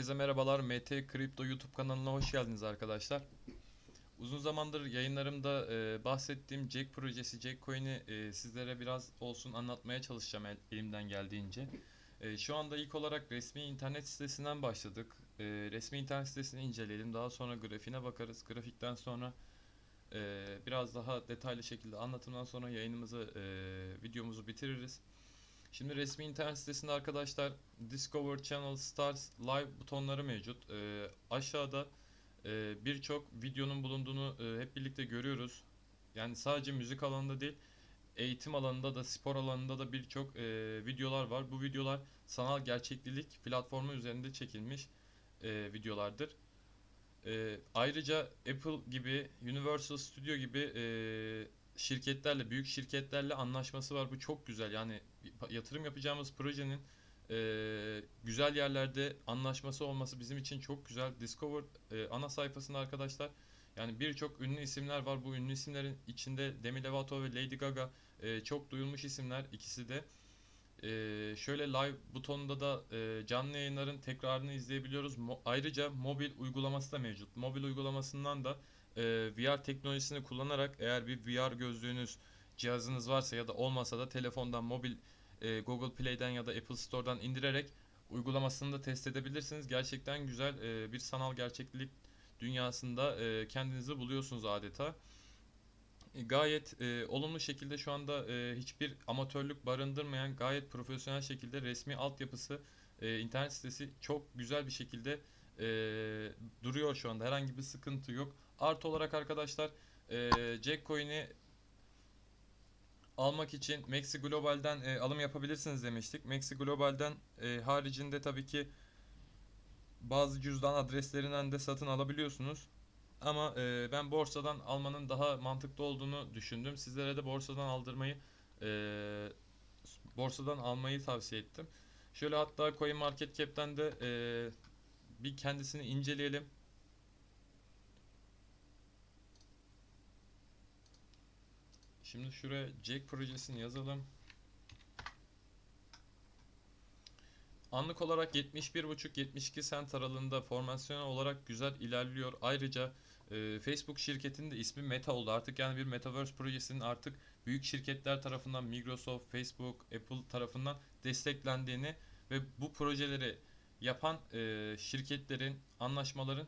Herkese merhabalar. MT Kripto YouTube kanalına hoş geldiniz arkadaşlar. Uzun zamandır yayınlarımda e, bahsettiğim Jack projesi, Jack Coin'i e, sizlere biraz olsun anlatmaya çalışacağım el- elimden geldiğince. E, şu anda ilk olarak resmi internet sitesinden başladık. E, resmi internet sitesini inceleyelim. Daha sonra grafiğine bakarız. Grafikten sonra e, biraz daha detaylı şekilde anlatımdan sonra yayınımızı, e, videomuzu bitiririz. Şimdi resmi internet sitesinde arkadaşlar Discover Channel Stars Live butonları mevcut. Ee, aşağıda e, birçok videonun bulunduğunu e, hep birlikte görüyoruz. Yani sadece müzik alanında değil, eğitim alanında da spor alanında da birçok e, videolar var. Bu videolar sanal gerçeklilik platformu üzerinde çekilmiş e, videolardır. E, ayrıca Apple gibi, Universal Studio gibi e, şirketlerle, büyük şirketlerle anlaşması var. Bu çok güzel. Yani yatırım yapacağımız projenin e, güzel yerlerde anlaşması olması bizim için çok güzel. Discover e, ana sayfasında arkadaşlar yani birçok ünlü isimler var. Bu ünlü isimlerin içinde Demi Lovato ve Lady Gaga e, çok duyulmuş isimler ikisi de. E, şöyle live butonunda da e, canlı yayınların tekrarını izleyebiliyoruz. Mo- ayrıca mobil uygulaması da mevcut. Mobil uygulamasından da e, VR teknolojisini kullanarak eğer bir VR gözlüğünüz cihazınız varsa ya da olmasa da telefondan mobil e, Google Play'den ya da Apple Store'dan indirerek uygulamasını da test edebilirsiniz. Gerçekten güzel e, bir sanal gerçeklik dünyasında e, kendinizi buluyorsunuz adeta. E, Gayet e, olumlu şekilde şu anda e, hiçbir amatörlük barındırmayan gayet profesyonel şekilde resmi altyapısı e, internet sitesi çok güzel bir şekilde e, duruyor şu anda. Herhangi bir sıkıntı yok. Artı olarak arkadaşlar e, Jack Coin'i almak için Maxi Global'den e, alım yapabilirsiniz demiştik. Maxi Global'den e, haricinde tabii ki bazı cüzdan adreslerinden de satın alabiliyorsunuz. Ama e, ben borsadan almanın daha mantıklı olduğunu düşündüm. Sizlere de borsadan aldırmayı e, borsadan almayı tavsiye ettim. Şöyle hatta CoinMarketCap'ten de e, bir kendisini inceleyelim. Şimdi şuraya Jack projesini yazalım. Anlık olarak 71,5-72 sent aralığında formasyon olarak güzel ilerliyor. Ayrıca e, Facebook şirketinin de ismi Meta oldu. Artık yani bir Metaverse projesinin artık büyük şirketler tarafından Microsoft, Facebook, Apple tarafından desteklendiğini ve bu projeleri yapan e, şirketlerin, anlaşmaların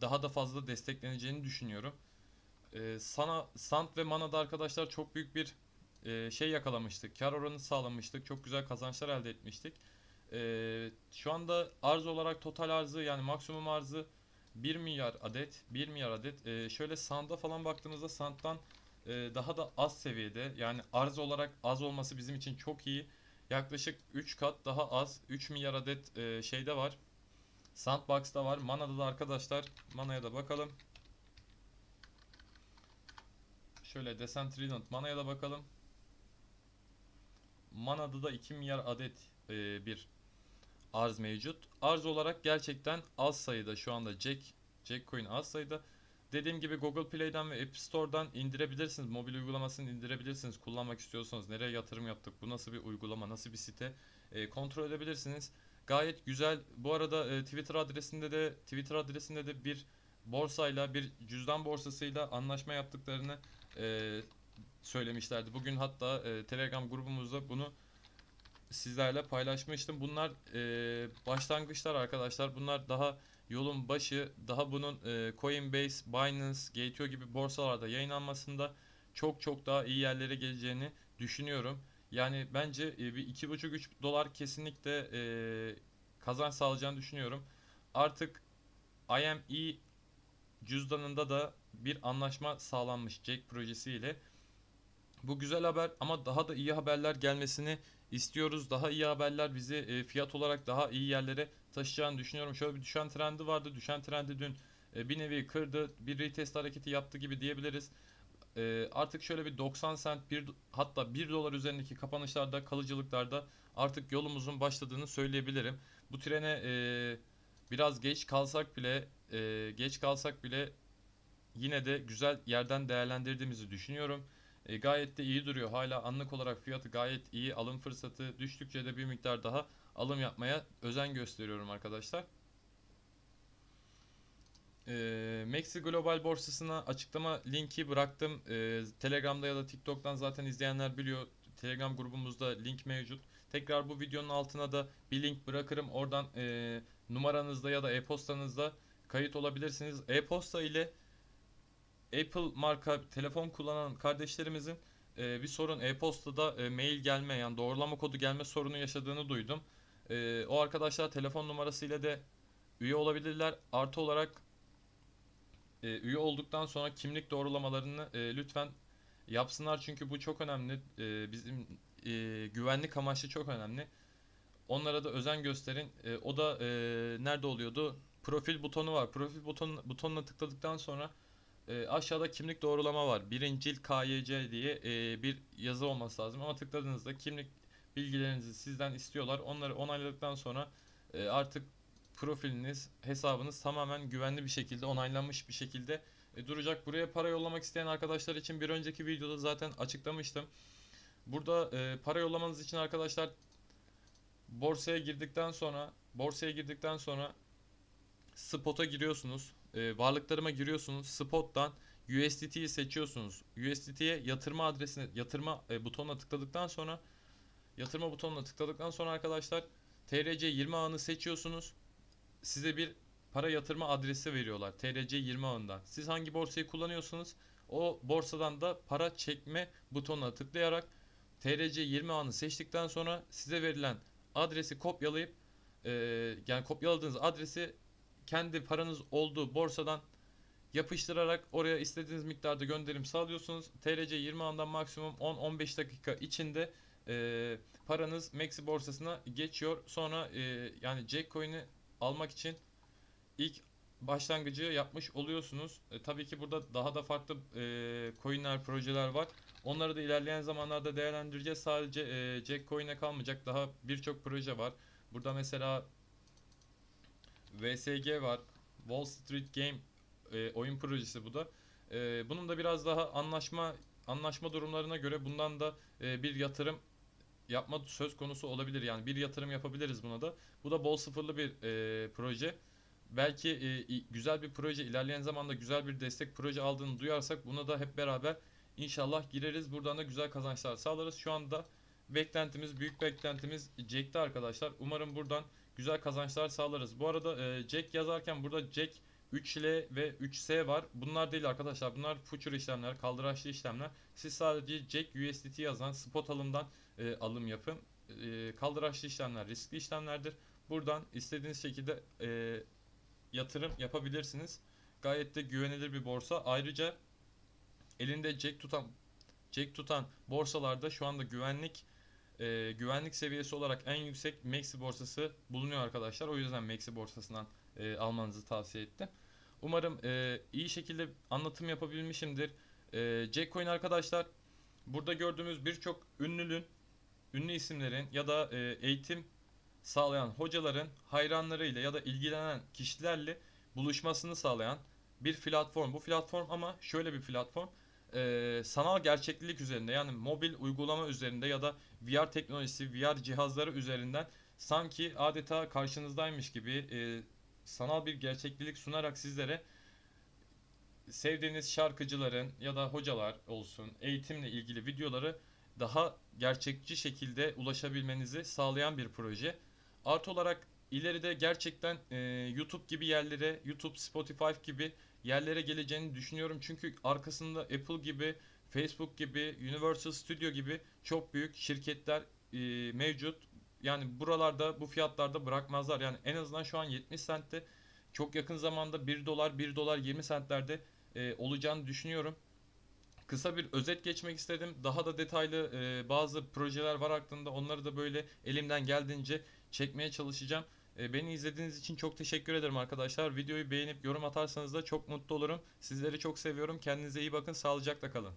daha da fazla destekleneceğini düşünüyorum. E, sana Sant ve Mana'da arkadaşlar çok büyük bir e, şey yakalamıştık. Kar oranı sağlamıştık. Çok güzel kazançlar elde etmiştik. E, şu anda arz olarak total arzı yani maksimum arzı 1 milyar adet. 1 milyar adet. E, şöyle Sand'a falan baktığınızda Sand'dan e, daha da az seviyede. Yani arz olarak az olması bizim için çok iyi. Yaklaşık 3 kat daha az. 3 milyar adet e, şeyde var. Sandbox'ta var. Mana'da da arkadaşlar. Mana'ya da bakalım. Şöyle Decentraland Mana'ya da bakalım. Mana'da da 2 milyar adet e, bir arz mevcut. Arz olarak gerçekten az sayıda şu anda Jack Jack Coin az sayıda. Dediğim gibi Google Play'den ve App Store'dan indirebilirsiniz. Mobil uygulamasını indirebilirsiniz. Kullanmak istiyorsanız nereye yatırım yaptık, bu nasıl bir uygulama, nasıl bir site e, kontrol edebilirsiniz. Gayet güzel. Bu arada e, Twitter adresinde de Twitter adresinde de bir borsayla bir cüzdan borsasıyla anlaşma yaptıklarını e, söylemişlerdi. Bugün hatta e, Telegram grubumuzda bunu sizlerle paylaşmıştım. Bunlar e, başlangıçlar arkadaşlar. Bunlar daha yolun başı. Daha bunun e, Coinbase, Binance, Gateo gibi borsalarda yayınlanmasında çok çok daha iyi yerlere geleceğini düşünüyorum. Yani bence e, bir 2,5-3 dolar kesinlikle e, kazanç sağlayacağını düşünüyorum. Artık IME cüzdanında da bir anlaşma sağlanmış Jack projesiyle. Bu güzel haber ama daha da iyi haberler gelmesini istiyoruz. Daha iyi haberler bizi e, fiyat olarak daha iyi yerlere taşıyacağını düşünüyorum. Şöyle bir düşen trendi vardı. Düşen trendi dün e, bir nevi kırdı. Bir retest hareketi yaptı gibi diyebiliriz. E, artık şöyle bir 90 sent bir hatta 1 dolar üzerindeki kapanışlarda kalıcılıklarda artık yolumuzun başladığını söyleyebilirim. Bu trene e, biraz geç kalsak bile e, geç kalsak bile yine de güzel yerden değerlendirdiğimizi düşünüyorum. E, gayet de iyi duruyor. Hala anlık olarak fiyatı gayet iyi. Alım fırsatı düştükçe de bir miktar daha alım yapmaya özen gösteriyorum arkadaşlar. Ee, Maxi Global borsasına açıklama linki bıraktım. Ee, Telegram'da ya da TikTok'tan zaten izleyenler biliyor. Telegram grubumuzda link mevcut. Tekrar bu videonun altına da bir link bırakırım. Oradan e, numaranızda ya da e-postanızda kayıt olabilirsiniz. E-posta ile Apple marka telefon kullanan kardeşlerimizin e, bir sorun e-postada e, mail gelme yani doğrulama kodu gelme sorunu yaşadığını duydum. E, o arkadaşlar telefon numarasıyla de üye olabilirler. Artı olarak e, üye olduktan sonra kimlik doğrulamalarını e, lütfen yapsınlar çünkü bu çok önemli. E, bizim e, güvenlik amaçlı çok önemli. Onlara da özen gösterin. E, o da e, nerede oluyordu? Profil butonu var. Profil butonu, butonuna tıkladıktan sonra e, aşağıda kimlik doğrulama var. Birincil KYC diye e, bir yazı olması lazım. Ama tıkladığınızda kimlik bilgilerinizi sizden istiyorlar. Onları onayladıktan sonra e, artık profiliniz, hesabınız tamamen güvenli bir şekilde, onaylanmış bir şekilde e, duracak. Buraya para yollamak isteyen arkadaşlar için bir önceki videoda zaten açıklamıştım. Burada e, para yollamanız için arkadaşlar borsaya girdikten sonra borsaya girdikten sonra spot'a giriyorsunuz. E, varlıklarıma giriyorsunuz. Spot'tan USDT'yi seçiyorsunuz. USDT'ye yatırma adresine yatırma e, butonuna tıkladıktan sonra yatırma butonuna tıkladıktan sonra arkadaşlar TRC 20 ağını seçiyorsunuz. Size bir para yatırma adresi veriyorlar. TRC 20 ağından. Siz hangi borsayı kullanıyorsunuz? O borsadan da para çekme butonuna tıklayarak TRC 20 ağını seçtikten sonra size verilen adresi kopyalayıp e, yani kopyaladığınız adresi kendi paranız olduğu borsadan yapıştırarak oraya istediğiniz miktarda gönderim sağlıyorsunuz. TRC 20 andan maksimum 10-15 dakika içinde e, paranız Maxi borsasına geçiyor. Sonra e, yani Jack Coin'i almak için ilk başlangıcı yapmış oluyorsunuz. E, tabii ki burada daha da farklı e, coinler, projeler var. Onları da ilerleyen zamanlarda değerlendireceğiz. Sadece e, Jack Coin'e kalmayacak daha birçok proje var. Burada mesela VSG var. Wall Street Game e, oyun projesi bu da. E, bunun da biraz daha anlaşma anlaşma durumlarına göre bundan da e, bir yatırım yapma söz konusu olabilir. Yani bir yatırım yapabiliriz buna da. Bu da bol sıfırlı bir e, proje. Belki e, güzel bir proje ilerleyen zamanda güzel bir destek proje aldığını duyarsak buna da hep beraber inşallah gireriz. Buradan da güzel kazançlar sağlarız. Şu anda beklentimiz, büyük beklentimiz Jack'te arkadaşlar. Umarım buradan güzel kazançlar sağlarız. Bu arada e, Jack yazarken burada Jack 3L ve 3S var. Bunlar değil arkadaşlar. Bunlar future işlemler, kaldıraçlı işlemler. Siz sadece Jack USDT yazan spot alımdan e, alım yapın. E, kaldıraçlı işlemler riskli işlemlerdir. Buradan istediğiniz şekilde e, yatırım yapabilirsiniz. Gayet de güvenilir bir borsa. Ayrıca elinde Jack tutan Jack tutan borsalarda şu anda güvenlik e, güvenlik seviyesi olarak en yüksek Maxi borsası bulunuyor arkadaşlar. O yüzden Maxi borsasından e, almanızı tavsiye ettim. Umarım e, iyi şekilde anlatım yapabilmişimdir. E, Jackcoin arkadaşlar burada gördüğümüz birçok ünlünün, ünlü isimlerin ya da e, eğitim sağlayan hocaların hayranlarıyla ya da ilgilenen kişilerle buluşmasını sağlayan bir platform. Bu platform ama şöyle bir platform. E, sanal gerçeklik üzerinde yani mobil uygulama üzerinde ya da VR teknolojisi, VR cihazları üzerinden sanki adeta karşınızdaymış gibi e, sanal bir gerçeklik sunarak sizlere sevdiğiniz şarkıcıların ya da hocalar olsun eğitimle ilgili videoları daha gerçekçi şekilde ulaşabilmenizi sağlayan bir proje. Artı olarak ileride gerçekten e, YouTube gibi yerlere, YouTube, Spotify gibi yerlere geleceğini düşünüyorum. Çünkü arkasında Apple gibi, Facebook gibi, Universal Studio gibi çok büyük şirketler e, mevcut. Yani buralarda bu fiyatlarda bırakmazlar. Yani en azından şu an 70 centte çok yakın zamanda 1 dolar 1 dolar 20 centlerde e, olacağını düşünüyorum. Kısa bir özet geçmek istedim. Daha da detaylı e, bazı projeler var aklımda. Onları da böyle elimden geldiğince çekmeye çalışacağım. E, beni izlediğiniz için çok teşekkür ederim arkadaşlar. Videoyu beğenip yorum atarsanız da çok mutlu olurum. Sizleri çok seviyorum. Kendinize iyi bakın. Sağlıcakla kalın.